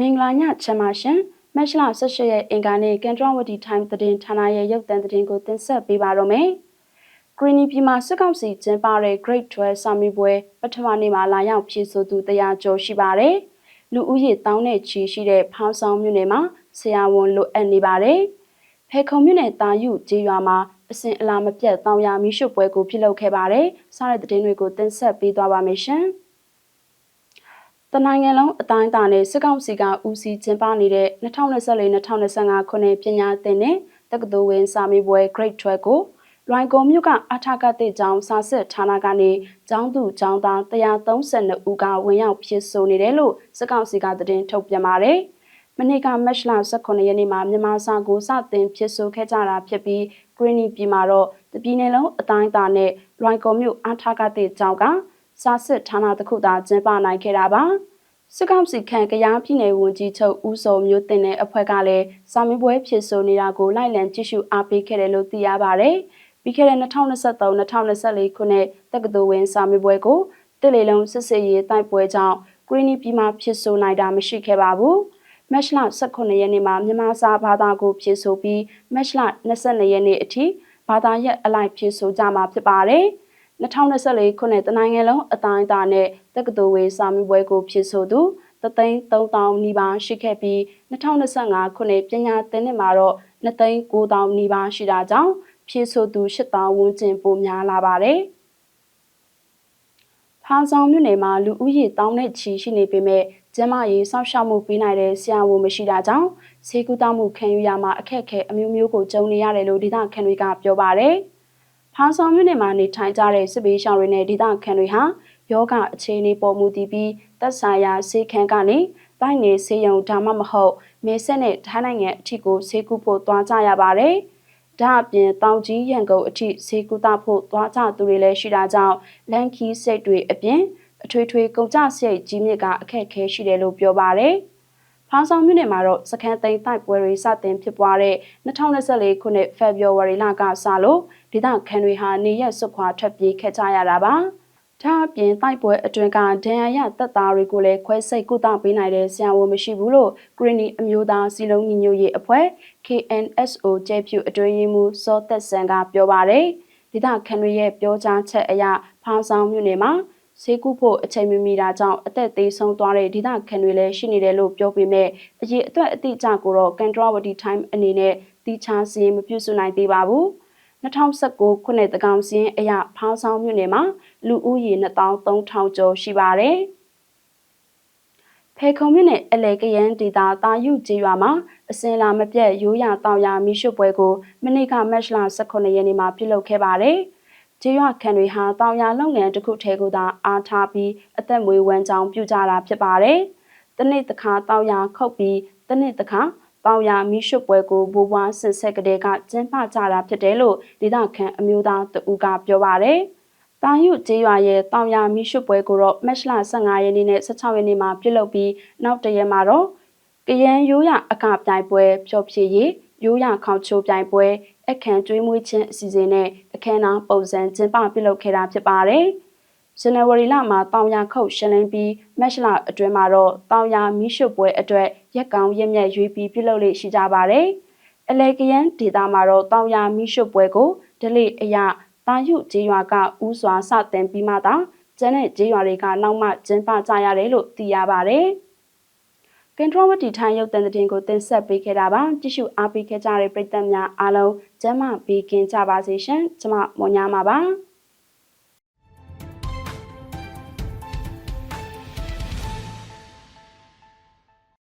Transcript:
မင်္ဂလာညချမ်းပါရှင်မက်ရှလာ18ရက်အင်္ဂါနေ့ကန်ထရဝတီ time သတင်းဌာနရဲ့ရုပ်သံသတင်းကိုတင်ဆက်ပေးပါတော့မယ်။ Greeny ပြည်မှာစစ်ကောင်စီကျင်းပတဲ့ Grade 12စာမေးပွဲပထမနေ့မှာလာရောက်ဖြည့်ဆိုသူတရားကျော်ရှိပါတယ်။လူဦးရေတောင်းနဲ့ချီရှိတဲ့ဖောင်းဆောင်မြို့နယ်မှာဆရာဝန်လိုအပ်နေပါတယ်။ဖေခုံမြို့နယ်တာယုကျေးရွာမှာအစဉ်အလာမပြတ်တောင်ယာမီးရှို့ပွဲကိုပြုလုပ်ခဲ့ပါတယ်။စားတဲ့သတင်းတွေကိုတင်ဆက်ပေးသွားပါမယ်ရှင်။ တနိုင်ငံလုံးအတိုင်းအတာနဲ့စစ်ကောင်စီကဦးစီးကျင်းပနေတဲ့2024-2025ခုနှစ်ပညာသင်နဲ့တက္ကသိုလ်ဝင်စာမေးပွဲ Grade 12ကိုလွိုင်ကော်မြို့ကအထာကတဲ့ကျောင်းစာစစ်ဌာနကနေကျောင်းသူကျောင်းသား132ဦးကဝင်ရောက်ဖြစ်ဆိုနေတယ်လို့စစ်ကောင်စီကသတင်းထုတ်ပြန်ပါတယ်။မနေ့ကမတ်လ18ရက်နေ့မှာမြန်မာစာကိုစတင်ဖြစ်ဆိုခဲ့ကြတာဖြစ်ပြီး Greeny ပြည်မှာတော့တပြည်နယ်လုံးအတိုင်းအတာနဲ့လွိုင်ကော်မြို့အထာကတဲ့ကျောင်းက စာစစ်ဌာနတစ်ခုသာကျင်းပနိုင်ခဲ့တာပါစစ်ကောင်စီခန့်ကရားပြည်နယ်ဝန်ကြီးချုပ်ဦးစောမျိုးတင်တဲ့အဖွဲ့ကလည်းစာမေးပွဲဖြေဆိုနေတာကိုလိုက်လံကြည့်ရှုအားပေးခဲ့တယ်လို့သိရပါဗျ။ပြီးခဲ့တဲ့2023-2024ခုနှစ်တက္ကသိုလ်ဝင်စာမေးပွဲကိုတစ်လေလုံးစစ်စေးရေးတိုက်ပွဲကြောင့်ဂရီနီပြည်မှာဖြေဆိုနိုင်တာမရှိခဲ့ပါဘူး။မက်လ18ရက်နေ့မှာမြန်မာစာဘာသာကိုဖြေဆိုပြီးမက်လ22ရက်နေ့အထိဘာသာရပ်အလိုက်ဖြေဆိုကြမှာဖြစ်ပါတယ်။ 2024ခုနှစ်တနိုင်ငံလုံးအတိုင်းအတာနဲ့တက္ကသိုလ်ဝေစာမေးပွဲကိုဖြည့်ဆိုသူ33000နီးပါးရှိခဲ့ပြီး2025ခုနှစ်ပညာသင်နှစ်မှာတော့29000နီးပါးရှိတာကြောင့်ဖြည့်ဆိုသူ8000ဝန်းကျင်ပိုများလာပါတယ်။ဖားဆောင်မြို့နယ်မှာလူဦးရေတောင်းနဲ့ချီရှိနေပေမဲ့ကျန်းမာရေးစောင့်ရှောက်မှုပေးနိုင်တဲ့ဆရာဝန်မရှိတာကြောင့်ဈေးကူတောင်းမှုခံယူရမှာအခက်အခဲအမျိုးမျိုးကိုကြုံနေရတယ်လို့ဒေသခံတွေကပြောပါတယ်။ ဖားဆောင်မြို့နယ်မှာနေထိုင်ကြတဲ့စစ်ဘေးရှောင်တွေနဲ့ဒေသခံတွေဟာယောဂအခြေအနေပေါ်မူတည်ပြီးသက်ဆိုင်ရာဆေးခန်းကနေတိုင်းနေဆေးရုံဒါမှမဟုတ်မေဆက်နဲ့ထိုင်းနိုင်ငံအထိကိုဆေးကုဖို့သွားကြရပါတယ်။ဒါအပြင်တောင်ကြီးရန်ကုန်အထိဆေးကုသဖို့သွားကြသူတွေလည်းရှိတာကြောင့်လန်ခီစိတ်တွေအပြင်အထွေထွေကုန်ကြစရိတ်ကြီးမြင့်ကအခက်အခဲရှိတယ်လို့ပြောပါတယ်။။ ဖောင်းဆောင်မြို့နယ်မှာတော့စခန်းသိမ်းတိုက်ပွဲတွေစတင်ဖြစ်ပွားတဲ့2024ခုနှစ်ဖေဖော်ဝါရီလကစလို့ဒေသခံတွေဟာနေရက်စွခွာထွက်ပြေးခဲ့ကြရတာပါ။ဒါအပြင်တိုက်ပွဲအတွင်းကဒဏ်ရာရတပ်သားတွေကိုလည်းခွဲစိတ်ကုသပေးနိုင်တဲ့ဆရာဝန်မရှိဘူးလို့ဂရနီအမျိုးသားစီလုံးညီညွတ်ရေးအဖွဲ့ KNSO ကျဲဖြူအတွင်းရေးမှူးစောသက်ဆန်ကပြောပါတယ်။ဒေသခံတွေရဲ့ပြောကြားချက်အရဖောင်းဆောင်မြို့နယ်မှာ ဈေးကူးဖို့အချိန်မမီတာကြောင့်အသက်သေးဆုံးသွားတဲ့ဒေသခံတွေလည်းရှိနေတယ်လို့ပြောပေမဲ့အရေးအတွက်အတိအကျကိုတော့ကန်ထရဝတီ time အနေနဲ့တိချာစီရင်မပြုစုနိုင်သေးပါဘူး2019ခုနှစ်တကောင်စင်းအရဖောင်းဆောင်မြို့နယ်မှာလူဦးရေ2300ကျော်ရှိပါတယ်ဖေခုံမြို့နယ်အလေကရန်ဒေတာတာယုကျေးရွာမှာအစင်လာမပြတ်ရိုးရတောင်ရမိရှုပွဲကိုမနေ့ကမတ်လ18ရက်နေ့မှာပြုလုပ်ခဲ့ပါတယ်။ ကျေးရွာခံတွေဟာတောင်ယာလုပ်ငန်းတစ်ခုထဲကိုသာအားထားပြီးအသက်မွေးဝမ်းကြောင်းပြုကြတာဖြစ်ပါတယ်။တနေ့တစ်ခါတောင်ယာခုတ်ပြီးတနေ့တစ်ခါတောင်ယာမိရှုပွဲကိုဘိုးဘွားဆင်ဆက်ကလေးကကျင်းပကြတာဖြစ်တယ်လို့ဒေသခံအမျိုးသားတဦးကပြောပါတယ်။တာယုကျေးရွာရဲ့တောင်ယာမိရှုပွဲကိုတော့မတ်လ15ရက်နေ့နဲ့16ရက်နေ့မှာပြုလုပ်ပြီးနောက်တရက်မှာတော့ကရန်ရိုးရအကပြိုင်ပွဲဖြောဖြည့်ရေး ရိုးရခေါချိုးပြိုင်ပွဲအခမ်းကျွေးမွေးခြင်းအစီအစဉ်နဲ့အခမ်းအနားပုံစံကျင်းပပြုလုပ်ခဲ့တာဖြစ်ပါတယ်။ဇန်နဝါရီလမှာတောင်ယာခုတ်ရှင်းလင်းပြီးမတ်လအတွင်းမှာတော့တောင်ယာမီးရှို့ပွဲအတွက်ရက်ကောင်ရက်မြက်ရွေးပြီးပြုလုပ်လေ့ရှိကြပါတယ်။အလေကရန်ဒေတာမှာတော့တောင်ယာမီးရှို့ပွဲကိုဒလိအယတာယုကျေးရွာကဥစွာစတင်ပြီးမှသာကျန်တဲ့ကျေးရွာတွေကနောက်မှကျင်းပကြရတယ်လို့သိရပါတယ်။ ကန်ထရဝတီထိုင်းရုပ်သံသတင်းကိုတင်ဆက်ပေးခဲ့တာပါကြည့်ရှုအားပေးခဲ့ကြတဲ့ပရိသတ်များအားလုံးကျမ်းမာပေးကင်းကြပါစေရှင်ကျွန်မမော်ညာမှာပါ